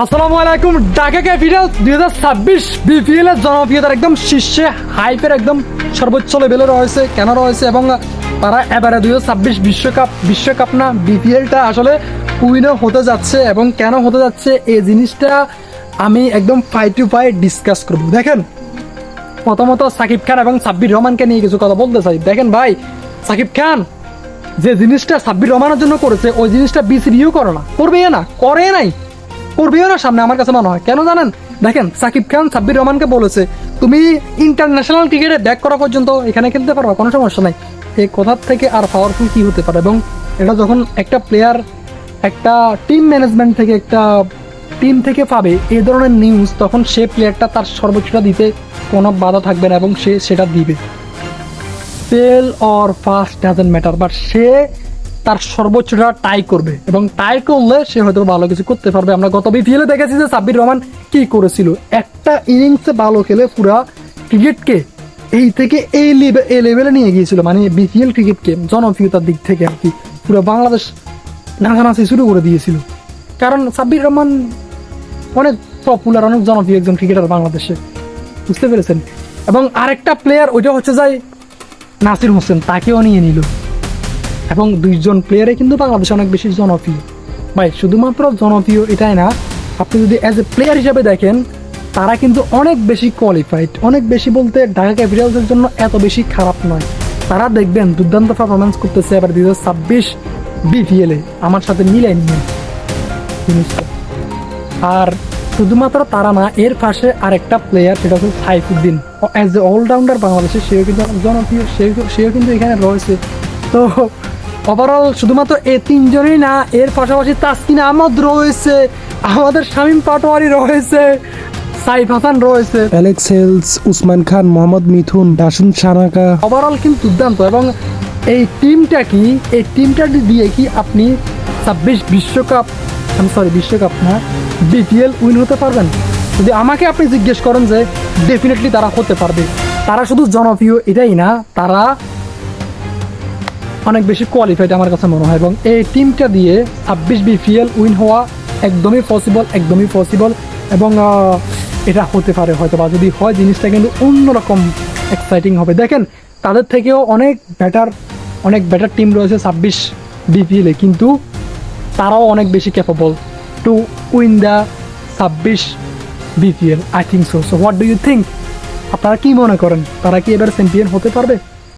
আসসালামু আলাইকুম ঢাকা ক্যাপিটাল দুই হাজার ছাব্বিশ বিপিএল এর জনপ্রিয়তার একদম শীর্ষে হাইপের একদম সর্বোচ্চ লেভেলে রয়েছে, কেন রয়েছে এবং তারা এবারে দুই হাজার ছাব্বিশ বিশ্বকাপ বিশ্বকাপ না বিপিএলটা আসলে উইনও হতে যাচ্ছে এবং কেন হতে যাচ্ছে এই জিনিসটা আমি একদম ফাই টু ফাই ডিসকাস করব। দেখেন, প্রথমত সাকিব খান এবং সাব্বির রহমানকে নিয়ে কিছু কথা বলতে চাই। দেখেন ভাই, সাকিব খান যে জিনিসটা সাব্বির রহমানের জন্য করেছে, ওই জিনিসটা বিসিবিও করে না করবে না করে নাই। করবেও না সামনে আমার কাছে মনে হয়। কেন জানেন? দেখেন, সাকিব খান, সাব্বির রহমানকে বলেছে, তুমি ইন্টারন্যাশনাল ক্রিকেটে ব্যাক করা পর্যন্ত এখানে খেলতে পারবা, কোনো সমস্যা নাই। এই কথার থেকে আর পাওয়ারফুল কি হতে পারে? এবং এটা যখন একটা প্লেয়ার একটা টিম ম্যানেজমেন্ট থেকে একটা টিম থেকে পাবে এই ধরনের নিউজ তখন সে প্লেয়ারটা তার সর্বোচ্চটা দিতে কোনো বাধা থাকবে না এবং সে সেটা দিবে। Fail or first doesn't matter but সে তার সর্বোচ্চটা টাই করবে। এবং টাই করলে সে হয়তো ভালো কিছু করতে পারবে। আমরা গত বিপিএলে দেখেছি যে সাব্বির রহমান কি করেছিল। একটা ইনিংসে ভালো খেলে পুরা ক্রিকেটকে এই থেকে এই লেভেল এই লেভেলে নিয়ে গিয়েছিল। মানে বিপিএল ক্রিকেটকে, জনপ্রিয়তার দিক থেকে আর কি। পুরো বাংলাদেশ নাচানাচি শুরু করে দিয়েছিল। কারণ সাব্বির রহমান অনেক পপুলার অনেক জনপ্রিয় একজন ক্রিকেটার বাংলাদেশে। বুঝতে পেরেছেন? এবং আরেকটা প্লেয়ার ওইটা হচ্ছে যায় নাসির হোসেন, তাকেও নিয়ে নিল। এবং দুইজন প্লেয়ারে কিন্তু বাংলাদেশে অনেক বেশি জনপ্রিয়। ভাই, শুধুমাত্র জনপ্রিয় এটাই না, আপনি যদি অ্যাজ এ প্লেয়ার হিসাবে দেখেন, তারা কিন্তু অনেক বেশি কোয়ালিফাইড অনেক বেশি বলতে ঢাকা ক্যাপিটালসের জন্য এত বেশি খারাপ নয়। তারা দেখবেন দুর্দান্ত পারফরমেন্স করতেছে, এবার দুই হাজার ছাব্বিশ বিপিএলে আমার সাথে মিলাই নিয়ে। জিনিসটা। আর শুধুমাত্র তারা না, এর পাশে আরেকটা প্লেয়ার সেটা হচ্ছে সাইফুদ্দিন। অ্যাজ এ অলরাউন্ডার বাংলাদেশে, সেও কিন্তু জনপ্রিয়, সেও সেও কিন্তু এখানে রয়েছে। তো ওভারঅল শুধুমাত্র এই তিনজনই না এর পাশাপাশি তাসকিন আহমদ রয়েছে আমাদের শামীম পাটোয়ারি রয়েছে সাইফ হাসান রয়েছে। Alex Hales Usman Khan Mohammad Mithun Dasun Shanaka. Overall কিন্তু দুর্দান্ত এবং এই টিমটা কি? এই টিমটা দিয়ে কি আপনি ছাব্বিশ বিশ্বকাপ আমি সরি বিশ্বকাপ না বিপিএল উইন হতে পারবেন? যদি আমাকে আপনি জিজ্ঞেস করেন যে ডেফিনেটলি তারা হতে পারবে। তারা শুধু জনপ্রিয় এটাই না তারা অনেক বেশি কোয়ালিফাইড আমার কাছে মনে হয়। এবং এই টিমটা দিয়ে ছাব্বিশ বিপিএল উইন হওয়া একদমই পসিবল একদমই পসিবল এবং এটা হতে পারে হয়তো বা যদি হয়, জিনিসটা কিন্তু অন্যরকম এক্সাইটিং হবে। দেখেন, তাদের থেকেও অনেক বেটার অনেক বেটার টিম রয়েছে ছাব্বিশ বিপিএলে কিন্তু তারাও অনেক বেশি ক্যাপেবল টু উইন দ্য ছাব্বিশ BPL I think so so what do you think আপনারা কি মনে করেন? তারা কি এবার চ্যাম্পিয়ন হতে পারবে?